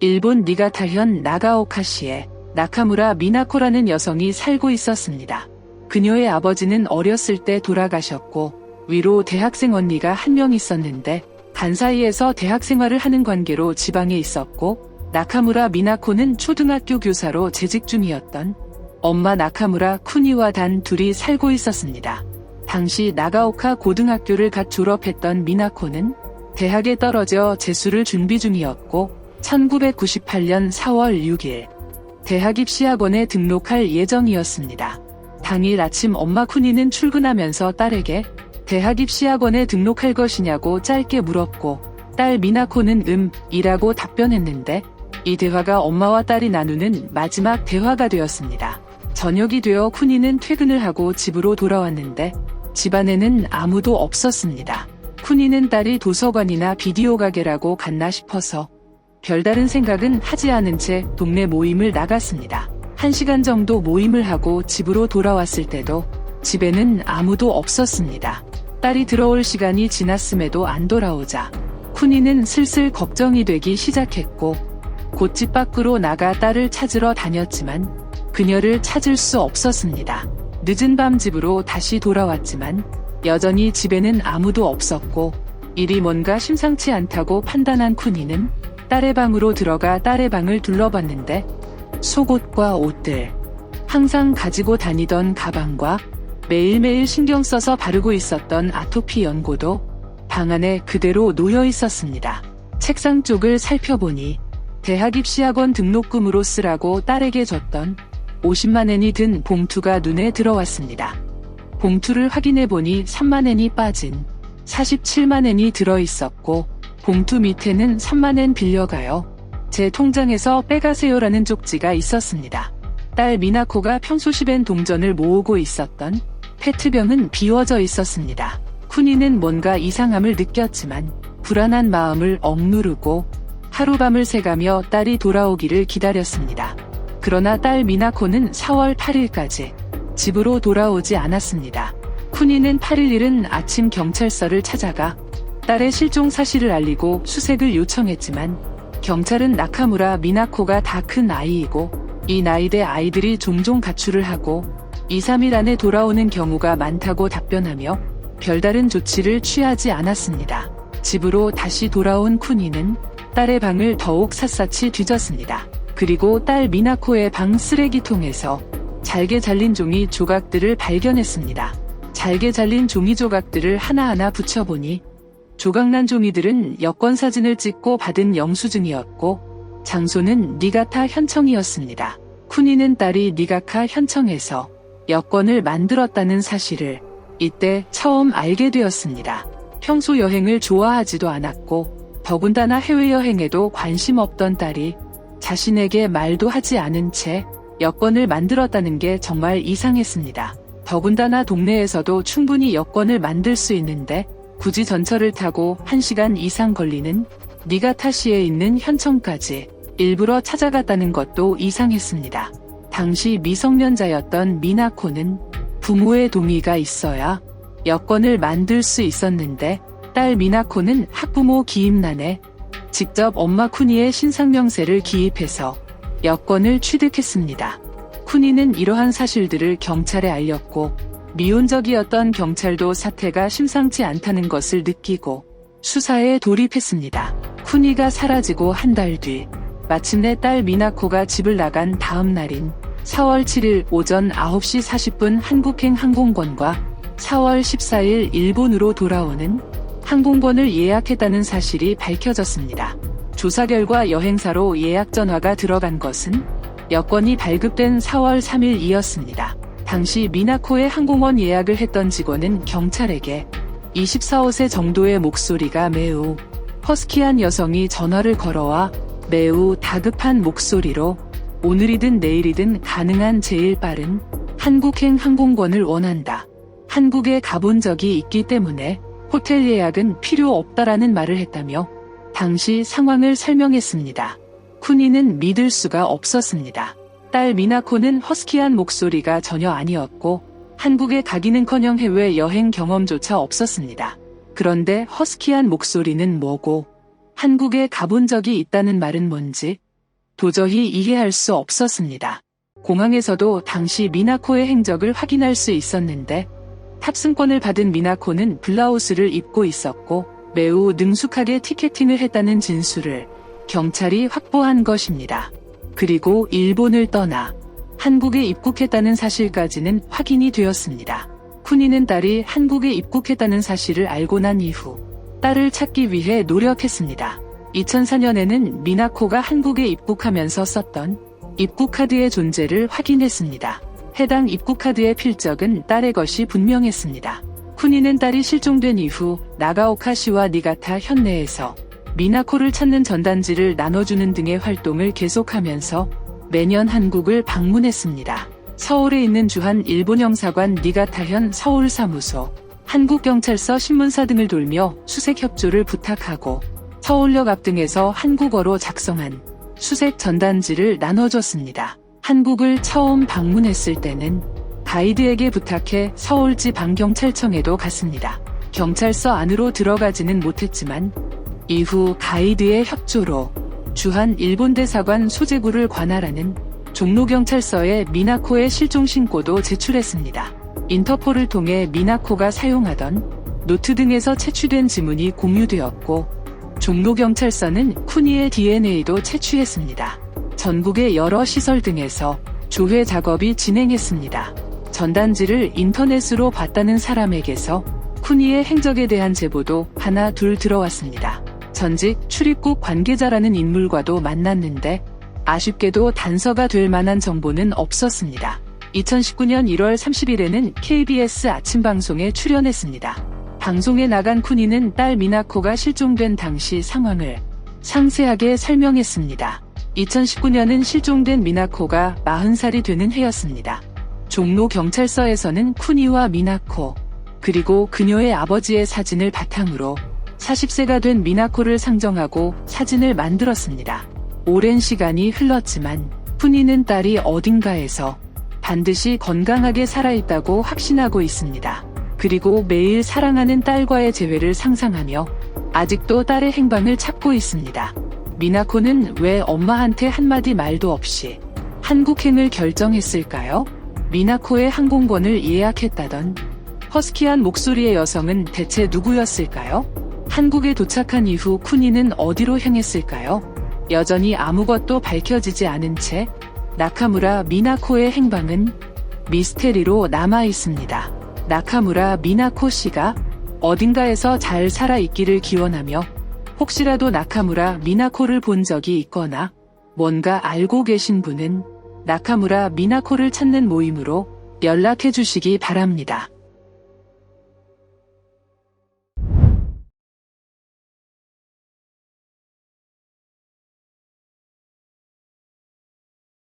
일본 니가타현 나가오카시에 나카무라 미나코라는 여성이 살고 있었습니다. 그녀의 아버지는 어렸을 때 돌아가셨고 위로 대학생 언니가 한 명 있었는데 간 사이에서 대학 생활을 하는 관계로 지방에 있었고 나카무라 미나코는 초등학교 교사로 재직 중이었던 엄마 나카무라 쿠니와 단 둘이 살고 있었습니다. 당시 나가오카 고등학교를 갓 졸업했던 미나코는 대학에 떨어져 재수를 준비 중이었고 1998년 4월 6일 대학 입시학원에 등록할 예정이었습니다. 당일 아침 엄마 쿠니는 출근하면서 딸에게 대학 입시학원에 등록할 것이냐고 짧게 물었고 딸 미나코는 음, 이라고 답변했는데 이 대화가 엄마와 딸이 나누는 마지막 대화가 되었습니다. 저녁이 되어 쿠니는 퇴근을 하고 집으로 돌아왔는데 집안에는 아무도 없었습니다. 쿠니는 딸이 도서관이나 비디오 가게라고 갔나 싶어서 별다른 생각은 하지 않은 채 동네 모임을 나갔습니다. 한 시간 정도 모임을 하고 집으로 돌아왔을 때도 집에는 아무도 없었습니다. 딸이 들어올 시간이 지났음에도 안 돌아오자 쿠니는 슬슬 걱정이 되기 시작했고 곧 집 밖으로 나가 딸을 찾으러 다녔지만 그녀를 찾을 수 없었습니다. 늦은 밤 집으로 다시 돌아왔지만 여전히 집에는 아무도 없었고 일이 뭔가 심상치 않다고 판단한 쿠니는 딸의 방으로 들어가 딸의 방을 둘러봤는데 속옷과 옷들, 항상 가지고 다니던 가방과 매일매일 신경 써서 바르고 있었던 아토피 연고도 방 안에 그대로 놓여 있었습니다. 책상 쪽을 살펴보니 대학 입시학원 등록금으로 쓰라고 딸에게 줬던 50만엔이 든 봉투가 눈에 들어왔습니다. 봉투를 확인해 보니 3만엔이 빠진 47만엔이 들어 있었고 봉투 밑에는 3만엔 빌려가요. 제 통장에서 빼가세요라는 쪽지가 있었습니다. 딸 미나코가 평소 시벤 동전을 모으고 있었던 페트병은 비워져 있었습니다. 쿠니는 뭔가 이상함을 느꼈지만 불안한 마음을 억누르고 하루밤을 새가며 딸이 돌아오기를 기다렸습니다. 그러나 딸 미나코는 4월 8일까지 집으로 돌아오지 않았습니다. 쿠니는 8일 일은 아침 경찰서를 찾아가 딸의 실종 사실을 알리고 수색을 요청했지만 경찰은 나카무라 미나코가 다 큰 아이이고 이 나이대 아이들이 종종 가출을 하고 2, 3일 안에 돌아오는 경우가 많다고 답변하며 별다른 조치를 취하지 않았습니다. 집으로 다시 돌아온 쿠니는 딸의 방을 더욱 샅샅이 뒤졌습니다. 그리고 딸 미나코의 방 쓰레기통에서 잘게 잘린 종이 조각들을 발견했습니다. 잘게 잘린 종이 조각들을 하나하나 붙여보니 조각난 종이들은 여권 사진을 찍고 받은 영수증이었고 장소는 니가타 현청이었습니다. 쿠니는 딸이 니가카 현청에서 여권을 만들었다는 사실을 이때 처음 알게 되었습니다. 평소 여행을 좋아하지도 않았고 더군다나 해외여행에도 관심 없던 딸이 자신에게 말도 하지 않은 채 여권을 만들었다는 게 정말 이상했습니다. 더군다나 동네에서도 충분히 여권을 만들 수 있는데 굳이 전철을 타고 1시간 이상 걸리는 니가타시에 있는 현청까지 일부러 찾아갔다는 것도 이상했습니다. 당시 미성년자였던 미나코는 부모의 동의가 있어야 여권을 만들 수 있었는데 딸 미나코는 학부모 기입란에 직접 엄마 쿠니의 신상명세를 기입해서 여권을 취득했습니다. 쿠니는 이러한 사실들을 경찰에 알렸고 미온적이었던 경찰도 사태가 심상치 않다는 것을 느끼고 수사에 돌입했습니다. 쿠니가 사라지고 한 달 뒤 마침내 딸 미나코가 집을 나간 다음 날인 4월 7일 오전 9시 40분 한국행 항공권과 4월 14일 일본으로 돌아오는 항공권을 예약했다는 사실이 밝혀졌습니다. 조사 결과 여행사로 예약 전화가 들어간 것은 여권이 발급된 4월 3일이었습니다. 당시 미나코의 항공원 예약을 했던 직원은 경찰에게 24호세 정도의 목소리가 매우 허스키한 여성이 전화를 걸어와 매우 다급한 목소리로 오늘이든 내일이든 가능한 제일 빠른 한국행 항공권을 원한다. 한국에 가본 적이 있기 때문에 호텔 예약은 필요 없다라는 말을 했다며 당시 상황을 설명했습니다. 쿠니는 믿을 수가 없었습니다. 딸 미나코는 허스키한 목소리가 전혀 아니었고 한국에 가기는커녕 해외 여행 경험조차 없었습니다. 그런데 허스키한 목소리는 뭐고 한국에 가본 적이 있다는 말은 뭔지 도저히 이해할 수 없었습니다. 공항에서도 당시 미나코의 행적을 확인할 수 있었는데 탑승권을 받은 미나코는 블라우스를 입고 있었고 매우 능숙하게 티켓팅을 했다는 진술을 경찰이 확보한 것입니다. 그리고 일본을 떠나 한국에 입국했다는 사실까지는 확인이 되었습니다. 쿠니는 딸이 한국에 입국했다는 사실을 알고 난 이후 딸을 찾기 위해 노력했습니다. 2004년에는 미나코가 한국에 입국하면서 썼던 입국카드의 존재를 확인했습니다. 해당 입국카드의 필적은 딸의 것이 분명했습니다. 쿠니는 딸이 실종된 이후 나가오카 시와 니가타 현내에서 미나코를 찾는 전단지를 나눠주는 등의 활동을 계속하면서 매년 한국을 방문했습니다. 서울에 있는 주한 일본 영사관 니가타현 서울사무소, 한국경찰서 신문사 등을 돌며 수색 협조를 부탁하고 서울역 앞 등에서 한국어로 작성한 수색 전단지를 나눠줬습니다. 한국을 처음 방문했을 때는 가이드에게 부탁해 서울지방경찰청에도 갔습니다. 경찰서 안으로 들어가지는 못했지만 이후 가이드의 협조로 주한 일본 대사관 소재구를 관할하는 종로경찰서에 미나코의 실종 신고도 제출했습니다. 인터폴을 통해 미나코가 사용하던 노트 등에서 채취된 지문이 공유되었고 종로경찰서는 쿠니의 DNA도 채취했습니다. 전국의 여러 시설 등에서 조회 작업이 진행했습니다. 전단지를 인터넷으로 봤다는 사람에게서 쿠니의 행적에 대한 제보도 하나 둘 들어왔습니다. 전직 출입국 관계자라는 인물과도 만났는데 아쉽게도 단서가 될 만한 정보는 없었습니다. 2019년 1월 30일에는 KBS 아침 방송에 출연했습니다. 방송에 나간 쿠니는 딸 미나코가 실종된 당시 상황을 상세하게 설명했습니다. 2019년은 실종된 미나코가 40살이 되는 해였습니다. 종로 경찰서에서는 쿠니와 미나코, 그리고 그녀의 아버지의 사진을 바탕으로 40세가 된 미나코를 상정하고 사진을 만들었습니다. 오랜 시간이 흘렀지만 쿠니는 딸이 어딘가에서 반드시 건강하게 살아있다고 확신하고 있습니다. 그리고 매일 사랑하는 딸과의 재회를 상상하며 아직도 딸의 행방을 찾고 있습니다. 미나코는 왜 엄마한테 한마디 말도 없이 한국행을 결정했을까요? 미나코의 항공권을 예약했다던 허스키한 목소리의 여성은 대체 누구였을까요? 한국에 도착한 이후 쿠니는 어디로 향했을까요? 여전히 아무것도 밝혀지지 않은 채 나카무라 미나코의 행방은 미스테리로 남아 있습니다. 나카무라 미나코 씨가 어딘가에서 잘 살아있기를 기원하며 혹시라도 나카무라 미나코를 본 적이 있거나 뭔가 알고 계신 분은 나카무라 미나코를 찾는 모임으로 연락해 주시기 바랍니다.